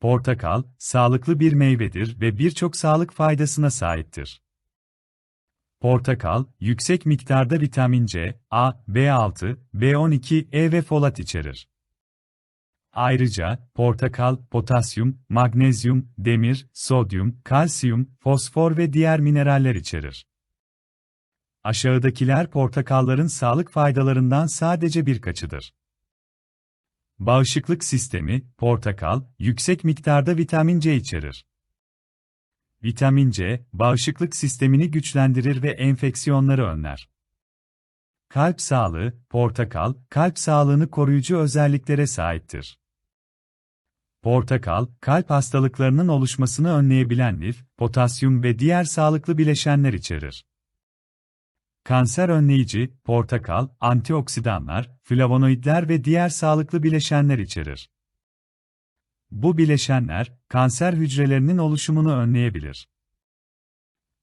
Portakal, sağlıklı bir meyvedir ve birçok sağlık faydasına sahiptir. Portakal, yüksek miktarda vitamin C, A, B6, B12, E ve folat içerir. Ayrıca, portakal, potasyum, magnezyum, demir, sodyum, kalsiyum, fosfor ve diğer mineraller içerir. Aşağıdakiler portakalların sağlık faydalarından sadece birkaçıdır. Bağışıklık sistemi, portakal, yüksek miktarda vitamin C içerir. Vitamin C, bağışıklık sistemini güçlendirir ve enfeksiyonları önler. Kalp sağlığı, portakal, kalp sağlığını koruyucu özelliklere sahiptir. Portakal, kalp hastalıklarının oluşmasını önleyebilen lif, potasyum ve diğer sağlıklı bileşenler içerir. Kanser önleyici, portakal, antioksidanlar, flavonoidler ve diğer sağlıklı bileşenler içerir. Bu bileşenler, kanser hücrelerinin oluşumunu önleyebilir.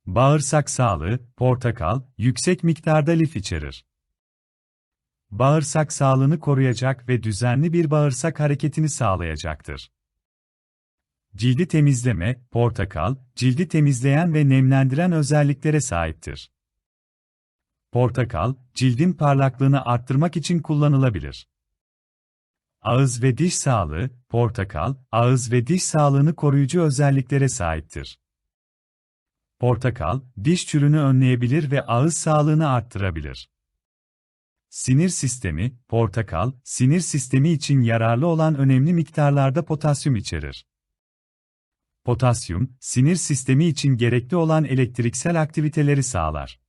Bağırsak sağlığı, portakal, yüksek miktarda lif içerir. Bağırsak sağlığını koruyacak ve düzenli bir bağırsak hareketini sağlayacaktır. Cildi temizleme, portakal, cildi temizleyen ve nemlendiren özelliklere sahiptir. Portakal, cildin parlaklığını arttırmak için kullanılabilir. Ağız ve diş sağlığı, portakal, ağız ve diş sağlığını koruyucu özelliklere sahiptir. Portakal, diş çürünü önleyebilir ve ağız sağlığını arttırabilir. Sinir sistemi, portakal, sinir sistemi için yararlı olan önemli miktarlarda potasyum içerir. Potasyum, sinir sistemi için gerekli olan elektriksel aktiviteleri sağlar.